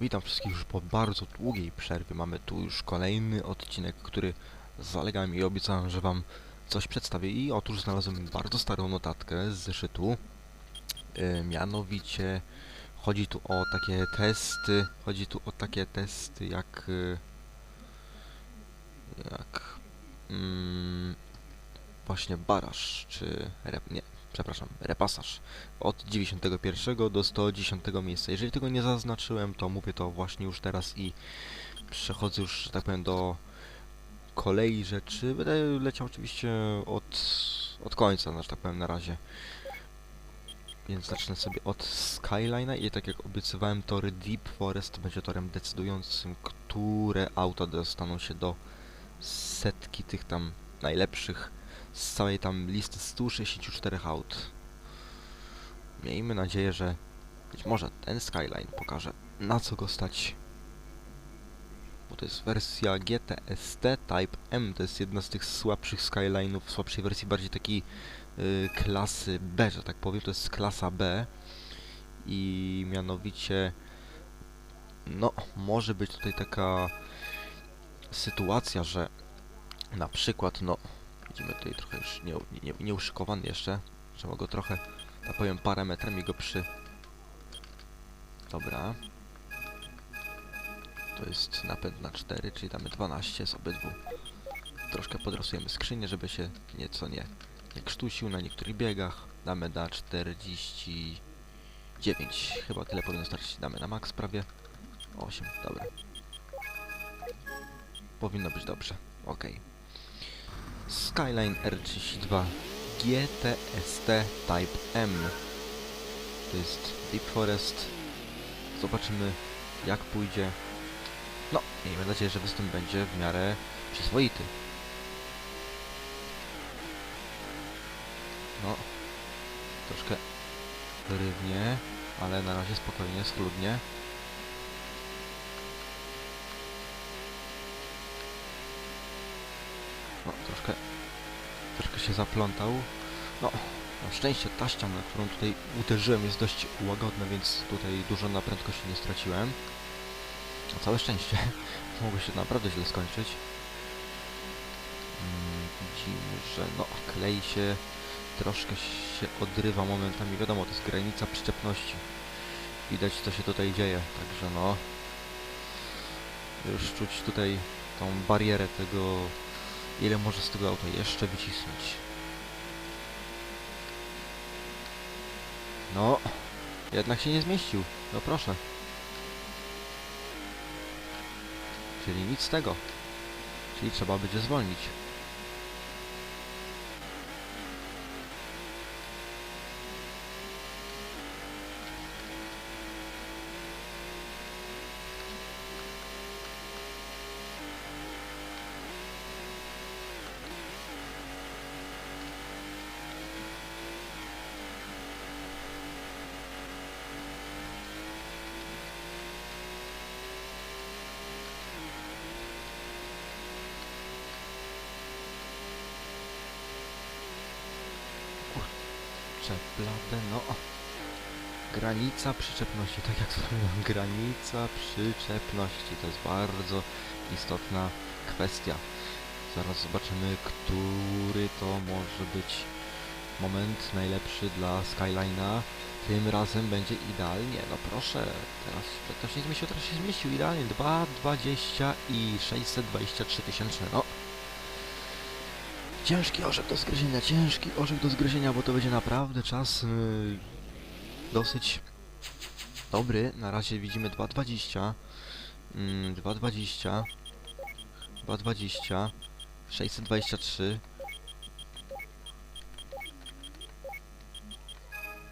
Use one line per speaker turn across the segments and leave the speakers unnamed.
Witam wszystkich już po bardzo długiej przerwie. Mamy tu już kolejny odcinek, który zalegałem i obiecałem, że wam coś przedstawię. I otóż znalazłem bardzo starą notatkę z zeszytu. Yy, mianowicie chodzi tu o takie testy, chodzi tu o takie testy jak... Yy, jak... Mm, właśnie baraż, czy... Rep, nie, przepraszam, repasaż od 91 do 110 miejsca. Jeżeli tego nie zaznaczyłem, to mówię to właśnie już teraz i przechodzę już, tak powiem, do kolei rzeczy. Będę leciał oczywiście od, od końca, że tak powiem, na razie. Więc zacznę sobie od Skyline'a i tak jak obiecywałem, tory Deep Forest będzie torem decydującym, które auta dostaną się do setki tych tam najlepszych z całej tam listy 164 aut. Miejmy nadzieję, że być może ten Skyline pokaże na co go stać. Bo to jest wersja GTST Type M, to jest jedna z tych słabszych Skyline'ów, słabszej wersji, bardziej takiej y, klasy B, że tak powiem, to jest klasa B i mianowicie no, może być tutaj taka sytuacja, że na przykład, no, widzimy tutaj trochę już nie, nie, nieuszykowany jeszcze, trzeba go trochę tak powiem parametrami go przy... Dobra. To jest napęd na 4, czyli damy 12 z obydwu. Troszkę podrasujemy skrzynię, żeby się nieco nie, nie krztusił na niektórych biegach. Damy na 49. Chyba tyle powinno starczyć. Damy na max prawie. 8, dobra. Powinno być dobrze. Ok. Skyline R32 GTST Type M. To jest Deep Forest. Zobaczymy jak pójdzie. No, miejmy nadzieję, że występ będzie w miarę przyzwoity. No, troszkę rywnie, ale na razie spokojnie, schludnie. No, troszkę troszkę się zaplątał. No, na szczęście ta ściana, na którą tutaj uderzyłem jest dość łagodna, więc tutaj dużo na prędkości nie straciłem. Na całe szczęście. Mogło się naprawdę źle skończyć. Mm, widzimy, że no, klej się troszkę się odrywa momentami. Wiadomo, to jest granica przyczepności. Widać, co się tutaj dzieje, także no... Już czuć tutaj tą barierę tego ile może z tego auta jeszcze wycisnąć. No, jednak się nie zmieścił. No proszę. Czyli nic z tego. Czyli trzeba będzie zwolnić. Przeblade, no. Granica przyczepności, tak jak wspomniałem, granica przyczepności. To jest bardzo istotna kwestia. Zaraz zobaczymy, który to może być moment najlepszy dla Skyline'a. Tym razem będzie idealnie. No proszę, teraz to się zmieścił, teraz się zmieścił idealnie. 2,20 i 623 tysięczne. No, Ciężki orzech do zgryzienia, ciężki orzech do zgryzienia, bo to będzie naprawdę czas yy, dosyć dobry. Na razie widzimy 2.20, mm, 2.20, 2.20, 623.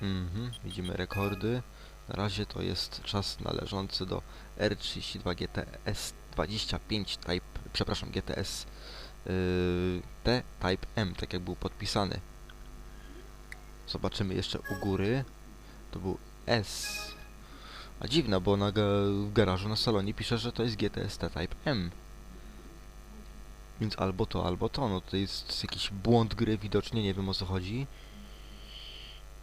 Mhm, widzimy rekordy. Na razie to jest czas należący do R32 GTS 25 Type, przepraszam, GTS Yy, T Type M, tak jak był podpisany. Zobaczymy jeszcze u góry. To był S. A dziwne, bo na w garażu na salonie pisze, że to jest GTS T Type M. Więc albo to, albo to. No to jest jakiś błąd gry widocznie, nie wiem o co chodzi.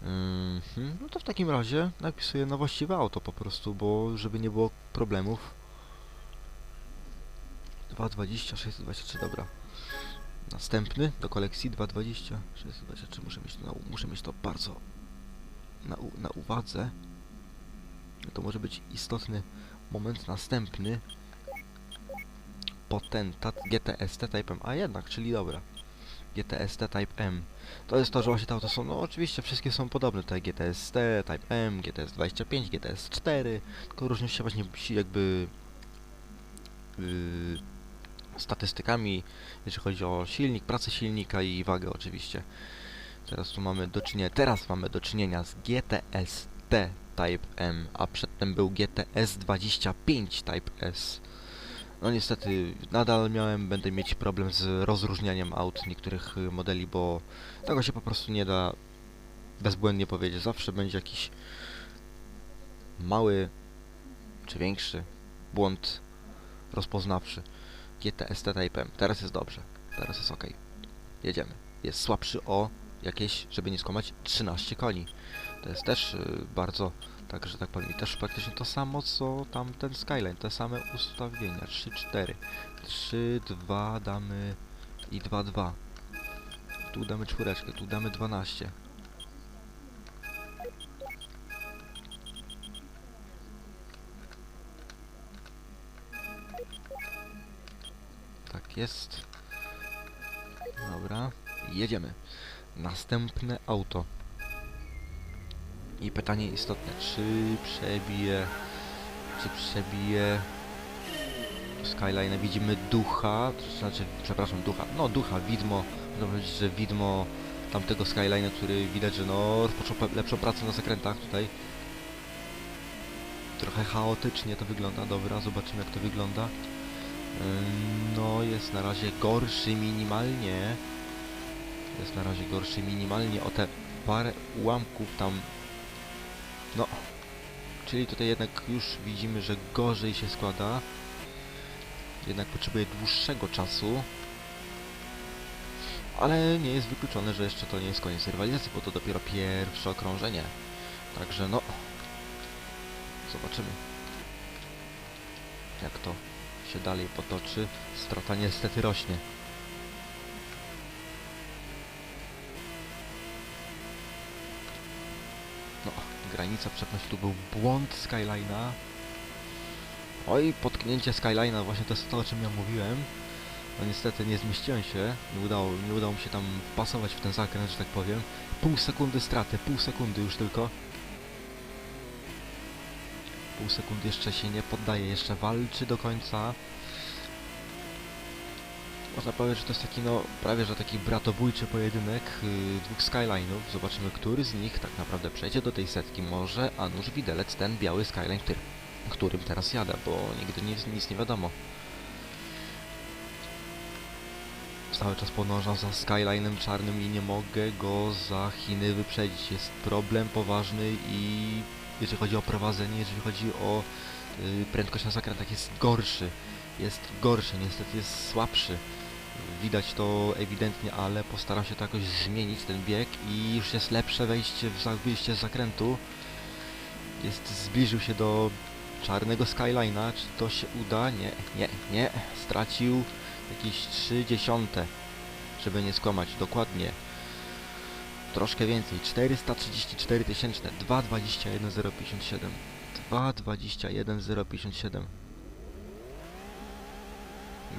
Mhm, no to w takim razie napisuję na właściwe auto po prostu, bo żeby nie było problemów. 220, 623, dobra. Następny do kolekcji 220, 623, muszę mieć to, na, muszę mieć to bardzo na, na uwadze. To może być istotny moment następny. Potentat GTST Type M, a jednak, czyli dobra. GTST Type M. To jest to, że właśnie te auta są, no oczywiście wszystkie są podobne, tutaj GTST, Type M, GTS 25, GTS 4, tylko różnią się właśnie jakby yy, statystykami, jeżeli chodzi o silnik, pracę silnika i wagę oczywiście. Teraz tu mamy do czynienia, teraz mamy do czynienia z GTS T Type M, a przedtem był GTS 25 Type S. No niestety, nadal miałem, będę mieć problem z rozróżnianiem aut niektórych modeli, bo tego się po prostu nie da bezbłędnie powiedzieć. Zawsze będzie jakiś mały czy większy błąd rozpoznawczy. GTS T-Type M. Teraz jest dobrze. Teraz jest ok. Jedziemy. Jest słabszy o jakieś, żeby nie skłamać, 13 koni. To jest też y, bardzo, tak że tak powiem, i też praktycznie to samo co tamten Skyline. Te same ustawienia. 3, 4. 3, 2 damy i 2, 2. Tu damy czwóreczkę, tu damy 12. jest. Dobra, jedziemy. Następne auto. I pytanie istotne, czy przebije, czy przebije Skyline? Widzimy ducha, to znaczy, przepraszam, ducha, no ducha, widmo, można powiedzieć, że widmo tamtego Skyline'a, który widać, że no rozpoczął lepszą pracę na zakrętach tutaj. Trochę chaotycznie to wygląda, dobra, zobaczymy jak to wygląda. No, jest na razie gorszy minimalnie. Jest na razie gorszy minimalnie o te parę ułamków tam. No, czyli tutaj jednak już widzimy, że gorzej się składa. Jednak potrzebuje dłuższego czasu. Ale nie jest wykluczone, że jeszcze to nie jest koniec rywalizacji, bo to dopiero pierwsze okrążenie. Także no, zobaczymy jak to się dalej potoczy. Strata niestety rośnie. No, granica przepnąć tu był błąd Skyline'a. Oj, potknięcie Skyline'a, właśnie to jest to, o czym ja mówiłem. No niestety nie zmieściłem się, nie udało, nie udało mi się tam wpasować w ten zakręt, że tak powiem. Pół sekundy straty, pół sekundy już tylko. Pół sekundy jeszcze się nie poddaje, jeszcze walczy do końca. Można powiedzieć, że to jest taki, no, prawie że taki bratobójczy pojedynek yy, dwóch Skyline'ów. Zobaczymy, który z nich tak naprawdę przejdzie do tej setki. Może, a nuż widelec, ten biały Skyline, który, którym teraz jadę, bo nigdy nic, nic nie wiadomo. Cały czas podążam za Skyline'em czarnym i nie mogę go za Chiny wyprzedzić. Jest problem poważny i jeżeli chodzi o prowadzenie, jeżeli chodzi o y, prędkość na zakrętach jest gorszy. Jest gorszy, niestety jest słabszy. Widać to ewidentnie, ale postaram się to jakoś zmienić ten bieg i już jest lepsze wejście w wyjście z zakrętu. Jest zbliżył się do czarnego Skyline'a. Czy to się uda? Nie, nie, nie. Stracił jakieś 3 dziesiąte, żeby nie skłamać. Dokładnie. Troszkę więcej. 434 tysięczne. 221,057. 221,057.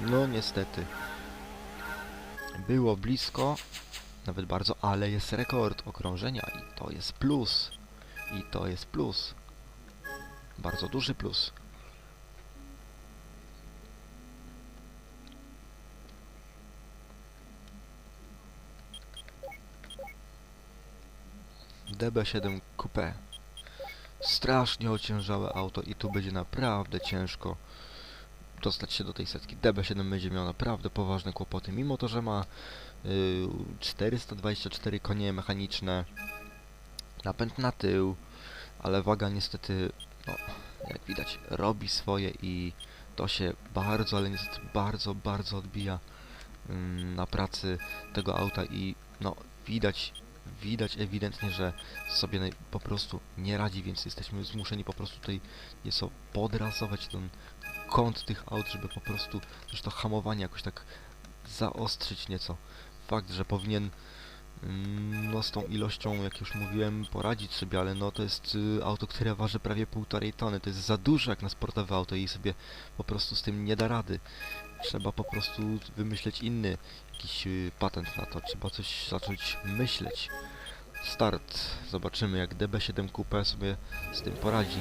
No niestety. Było blisko, nawet bardzo, ale jest rekord okrążenia i to jest plus. I to jest plus. Bardzo duży plus. DB7 Coupe. Strasznie ociężałe auto i tu będzie naprawdę ciężko dostać się do tej setki. DB7 będzie miał naprawdę poważne kłopoty, mimo to, że ma y, 424 konie mechaniczne, napęd na tył, ale waga niestety, no, jak widać, robi swoje i to się bardzo, ale niestety bardzo, bardzo odbija ym, na pracy tego auta i no, widać widać ewidentnie, że sobie po prostu nie radzi, więc jesteśmy zmuszeni po prostu tutaj nieco podrasować ten kąt tych aut, żeby po prostu też to hamowanie jakoś tak zaostrzyć nieco. Fakt, że powinien mm, no z tą ilością, jak już mówiłem, poradzić sobie, ale no to jest y, auto, które waży prawie półtorej tony. To jest za dużo jak na sportowe auto i sobie po prostu z tym nie da rady. Trzeba po prostu wymyśleć inny jakiś y, patent na to. Trzeba coś zacząć myśleć. Start. Zobaczymy jak DB7 Coupe sobie z tym poradzi.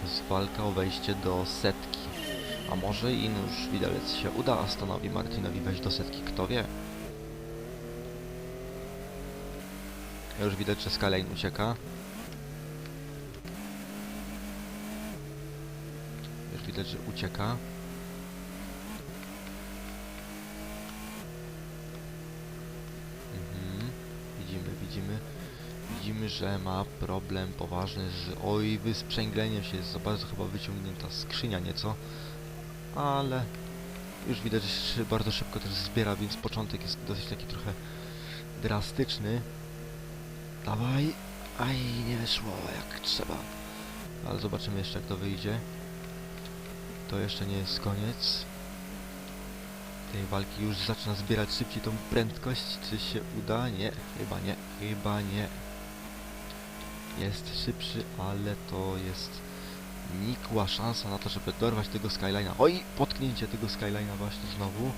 To jest walka o wejście do setki. A może i już widelec się uda Astonowi Martinowi wejść do setki, kto wie? Już widać, że Skyline ucieka. Już widać, że ucieka. Mhm. Widzimy, widzimy. Że ma problem poważny z... Oj, wysprzęgleniem się jest za bardzo chyba wyciągnięta skrzynia nieco. Ale już widać, że bardzo szybko też zbiera, więc początek jest dosyć taki trochę drastyczny. Dawaj. Aj, nie wyszło jak trzeba. Ale zobaczymy jeszcze jak to wyjdzie. To jeszcze nie jest koniec. Tej walki już zaczyna zbierać szybciej tą prędkość. Czy się uda? Nie, chyba nie. Chyba nie. Jest szybszy, ale to jest nikła szansa na to, żeby dorwać tego Skyline'a. Oj, potknięcie tego Skyline'a właśnie znowu.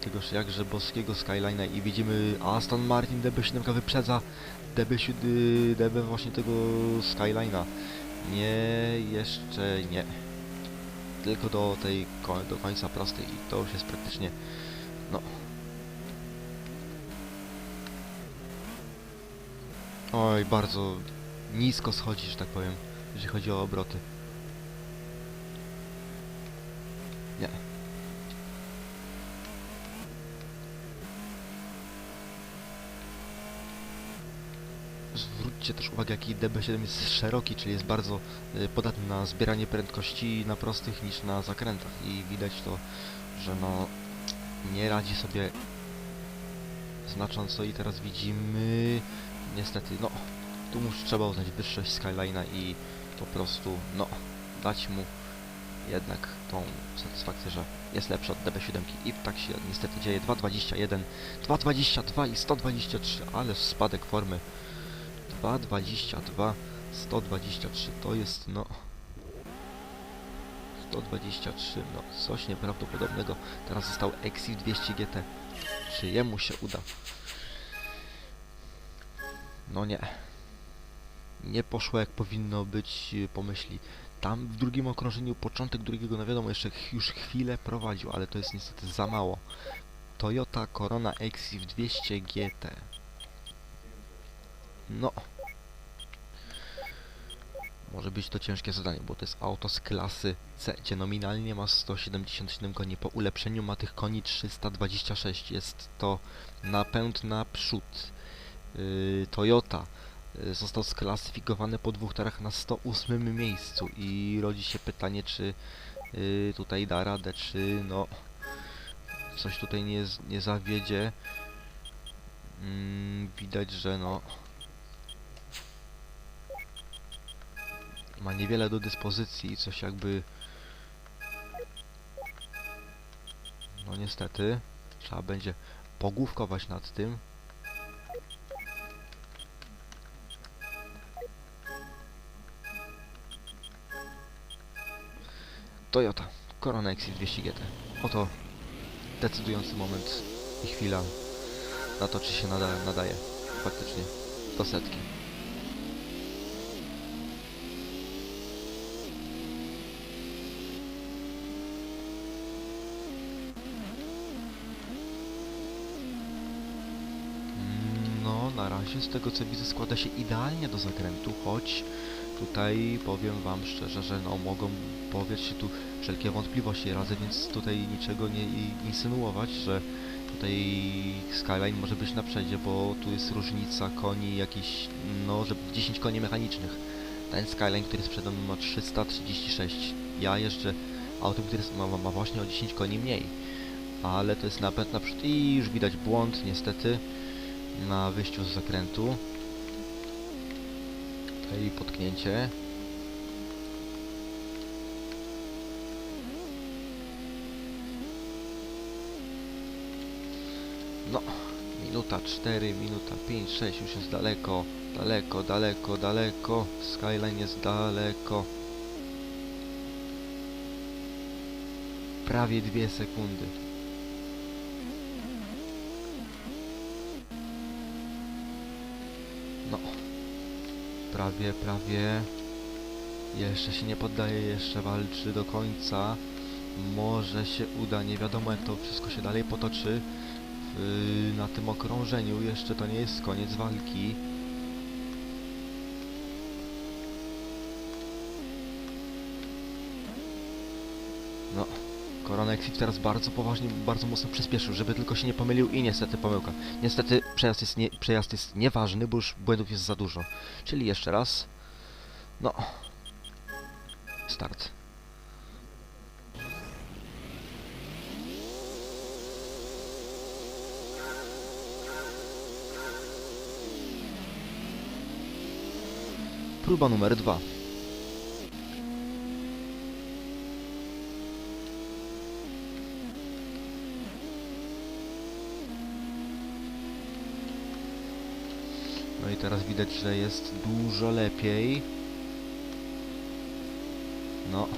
Tegoż jakże boskiego Skyline'a i widzimy Aston Martin DB7 wyprzedza DB7, DB właśnie tego Skyline'a. Nie, jeszcze nie. Tylko do tej do końca prostej i to już jest praktycznie no. Oj, bardzo nisko schodzi, że tak powiem, jeżeli chodzi o obroty. Nie. Zwróćcie też uwagę, jaki DB7 jest szeroki, czyli jest bardzo y, podatny na zbieranie prędkości na prostych niż na zakrętach i widać to, że no nie radzi sobie znacząco i teraz widzimy niestety, no tu już trzeba uznać wyższość Skyline'a i po prostu, no, dać mu jednak tą satysfakcję, że jest lepszy od DB7 i tak się niestety dzieje. 2.21, 2.22 i 123, ale spadek formy. 2.22, 123 to jest, no... 123, no coś nieprawdopodobnego. Teraz został Exif 200 GT. Czy jemu się uda? No nie. Nie poszło jak powinno być, y, pomyśli. Tam w drugim okrążeniu, początek drugiego, no wiadomo, jeszcze już chwilę prowadził, ale to jest niestety za mało. Toyota Corona Exif 200 GT. No. Może być to ciężkie zadanie, bo to jest auto z klasy C, gdzie nominalnie ma 177 koni. Po ulepszeniu ma tych koni 326. Jest to napęd naprzód. Yy, Toyota yy, został sklasyfikowany po dwóch torach na 108 miejscu i rodzi się pytanie, czy yy, tutaj da radę, czy no coś tutaj nie, nie zawiedzie. Mm, widać, że no ma niewiele do dyspozycji coś jakby no niestety trzeba będzie pogłówkować nad tym. Toyota Corona Exif 200 GT oto decydujący moment i chwila na to czy się nada, nadaje faktycznie do setki Razie z tego co widzę składa się idealnie do zakrętu, choć tutaj powiem wam szczerze, że no mogą pojawiać się tu wszelkie wątpliwości radzę więc tutaj niczego nie insynuować, że tutaj Skyline może być na przedzie, bo tu jest różnica koni jakieś, no, że 10 koni mechanicznych. Ten Skyline, który jest przed nami ma 336. Ja jeszcze autem, który jest- ma, ma właśnie o 10 koni mniej. ale to jest napęd naprzód i już widać błąd niestety na wyjściu z zakrętu. Tutaj potknięcie. No, minuta 4, minuta 5, 6, już jest daleko, daleko, daleko, daleko. Skyline jest daleko. Prawie dwie sekundy. Prawie, prawie. Jeszcze się nie poddaje, jeszcze walczy do końca. Może się uda, nie wiadomo jak to wszystko się dalej potoczy. Yy, na tym okrążeniu jeszcze to nie jest koniec walki. No, Corona Exit teraz bardzo poważnie, bardzo mocno przyspieszył, żeby tylko się nie pomylił i niestety pomyłka. Niestety przejazd jest, nie, przejazd jest nieważny, bo już błędów jest za dużo. Czyli jeszcze raz. No. Start. Próba numer dwa. No teraz widać, że jest dużo lepiej. No.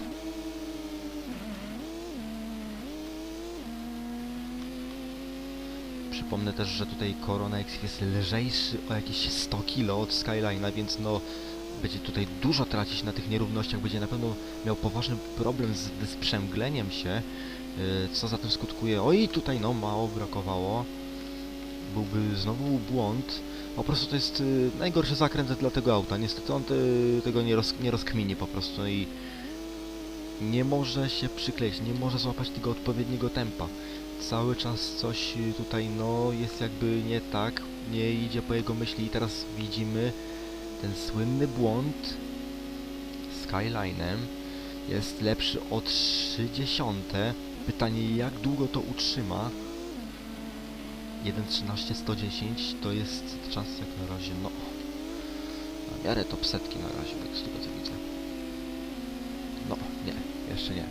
Przypomnę też, że tutaj Corona X jest lżejszy o jakieś 100 kg od Skyline'a, więc no będzie tutaj dużo tracić na tych nierównościach, będzie na pewno miał poważny problem z wysprzęgleniem się, yy, co za tym skutkuje. Oj, tutaj no mało brakowało. Byłby znowu błąd. Po prostu to jest y, najgorszy zakręt dla tego auta. Niestety on tego nie, roz, nie rozkmini po prostu i nie może się przykleić, nie może złapać tego odpowiedniego tempa. Cały czas coś y, tutaj no jest jakby nie tak, nie idzie po jego myśli i teraz widzimy ten słynny błąd Skyline'em jest lepszy o 30. Pytanie jak długo to utrzyma? 1.13 110 to jest czas jak na razie, no na miarę top setki na razie, tak z tego co widzę. No, nie, jeszcze nie.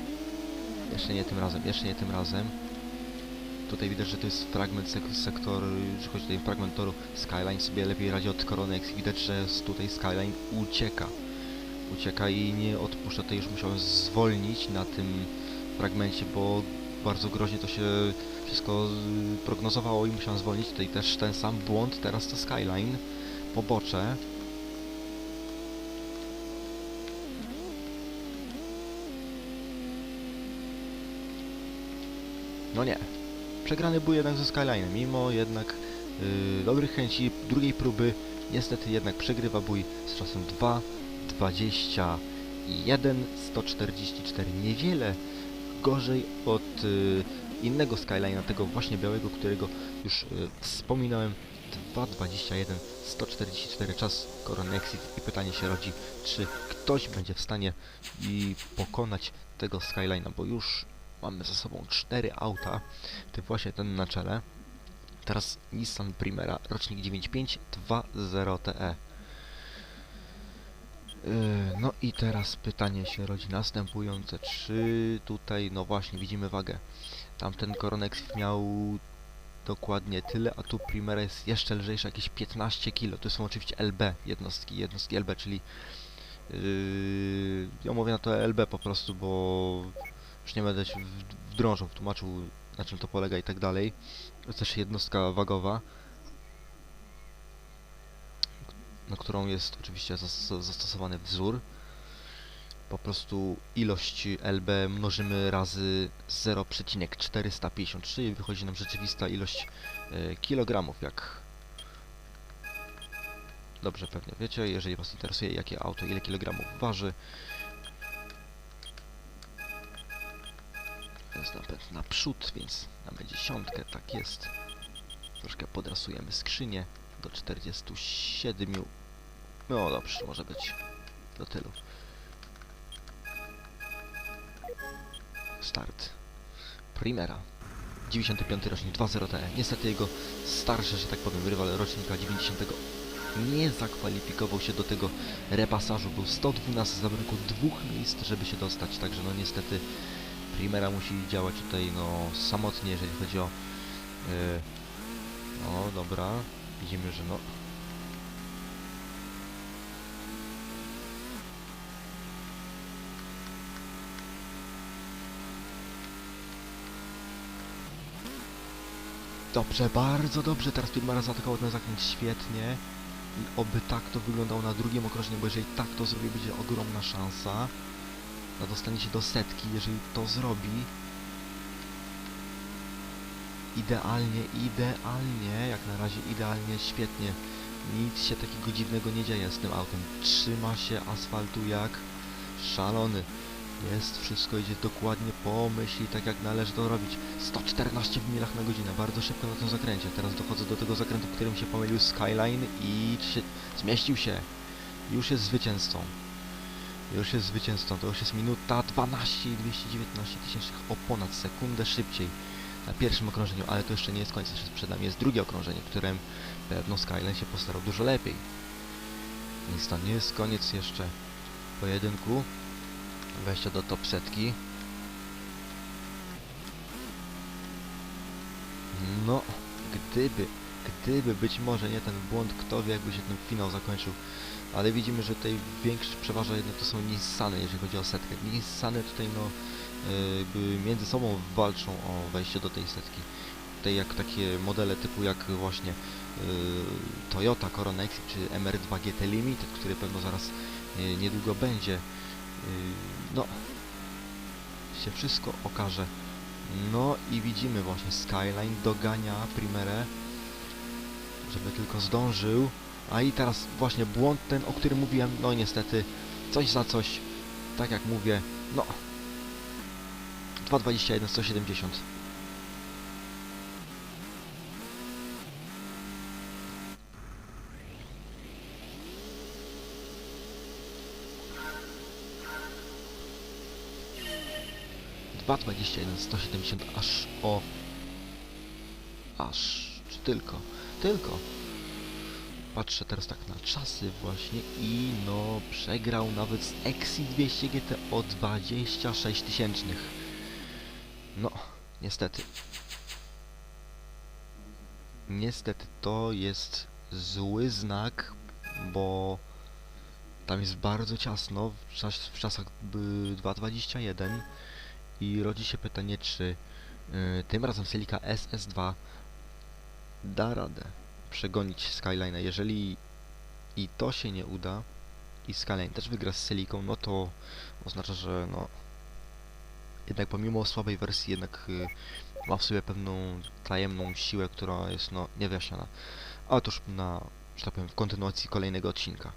Jeszcze nie tym razem, jeszcze nie tym razem. Tutaj widać, że to jest fragment sek sektor, że chodzi tutaj fragment toru Skyline sobie lepiej radzi od Corona X. Widać, że tutaj Skyline ucieka. Ucieka i nie odpuszcza. Tutaj już musiałem zwolnić na tym fragmencie, bo bardzo groźnie to się wszystko y, prognozowało i musiałem zwolnić. Tutaj też ten sam błąd, teraz to Skyline, pobocze. No nie. Przegrany był jednak ze Skyline'em, mimo jednak yy, dobrych chęci drugiej próby. Niestety jednak przegrywa bój z czasem 2, 21, 144. Niewiele gorzej od y, innego Skyline'a, tego właśnie białego, którego już y, wspominałem. 2.21, 144 czas Corona Exit i pytanie się rodzi, czy ktoś będzie w stanie i pokonać tego Skyline'a, bo już mamy za sobą cztery auta, w tym właśnie ten na czele. Teraz Nissan Primera, rocznik 9520 TE. Yy, No i teraz pytanie się rodzi następujące, czy tutaj, no właśnie, widzimy wagę. Tamten Coronex miał dokładnie tyle, a tu Primera jest jeszcze lżejsza, jakieś 15 kg. To są oczywiście LB, jednostki, jednostki LB, czyli yy, ja mówię na to LB po prostu, bo już nie będę się wdrążał, tłumaczył na czym to polega i tak dalej. To też jednostka wagowa, na którą jest oczywiście zas- zastosowany wzór. Po prostu ilość LB mnożymy razy 0,453 i wychodzi nam rzeczywista ilość e, kilogramów, jak dobrze pewnie wiecie. Jeżeli Was interesuje, jakie auto ile kilogramów waży, To jest napęd naprzód, więc mamy dziesiątkę, tak jest. Troszkę podrasujemy skrzynię do 47. No dobrze, może być do tylu. Start. Primera. 95 rocznik 2.0 TE. Niestety jego starszy, że tak powiem, rywal rocznika 90 nie zakwalifikował się do tego repasażu. Był 112, zabrakło dwóch miejsc, żeby się dostać. Także no niestety Primera musi działać tutaj no samotnie, jeżeli chodzi o... Yy, no dobra, widzimy, że no... Dobrze, bardzo dobrze. Teraz Pirmara zaatakował ten zakręt świetnie. I oby tak to wyglądało na drugim okrążeniu, bo jeżeli tak to zrobi, będzie ogromna szansa na dostanie się do setki, jeżeli to zrobi. Idealnie, idealnie, jak na razie idealnie, świetnie. Nic się takiego dziwnego nie dzieje z tym autem. Trzyma się asfaltu jak szalony. Jest, wszystko idzie dokładnie po myśli, tak jak należy to robić. 114 w milach na godzinę, bardzo szybko na tym zakręcie. Teraz dochodzę do tego zakrętu, w którym się pomylił Skyline i zmieścił się. Już jest zwycięzcą. Już jest zwycięzcą, to już jest minuta 12 i 219 tysięcznych o ponad sekundę szybciej na pierwszym okrążeniu, ale to jeszcze nie jest koniec, jeszcze przed nami jest drugie okrążenie, którym pewno Skyline się postarał dużo lepiej. Więc to nie jest koniec jeszcze pojedynku. Wejście do top setki. No, gdyby, gdyby być może nie ten błąd, kto wie jakby się ten finał zakończył. Ale widzimy, że tutaj większość przeważa jednak to są Nissany, jeżeli chodzi o setkę. Nissany tutaj no jakby między sobą walczą o wejście do tej setki. Tutaj jak takie modele typu jak właśnie e, Toyota Corona Exit czy MR2 GT Limited, który pewno zaraz e, niedługo będzie. e, No, się wszystko okaże. No i widzimy właśnie Skyline dogania Primerę, żeby tylko zdążył. A i teraz właśnie błąd ten, o którym mówiłem, no niestety, coś za coś, tak jak mówię, no 2.21, 170. Dwa dwadzieścia jeden, sto siedemdziesiąt, aż o... Aż... czy tylko? Tylko! Patrzę teraz tak na czasy właśnie i no przegrał nawet z Exi 200 GT o 26 tysięcznych. Niestety. Niestety to jest zły znak, bo tam jest bardzo ciasno w, czas, w czasach by 2.21 i rodzi się pytanie, czy y, tym razem Celica SS2 da radę przegonić Skyline'a. Jeżeli i to się nie uda i Skyline też wygra z Celiką, no to oznacza, że no jednak pomimo słabej wersji jednak y, ma w sobie pewną tajemną siłę, która jest no niewyjaśniona. Już na, że tak powiem, w kontynuacji kolejnego odcinka.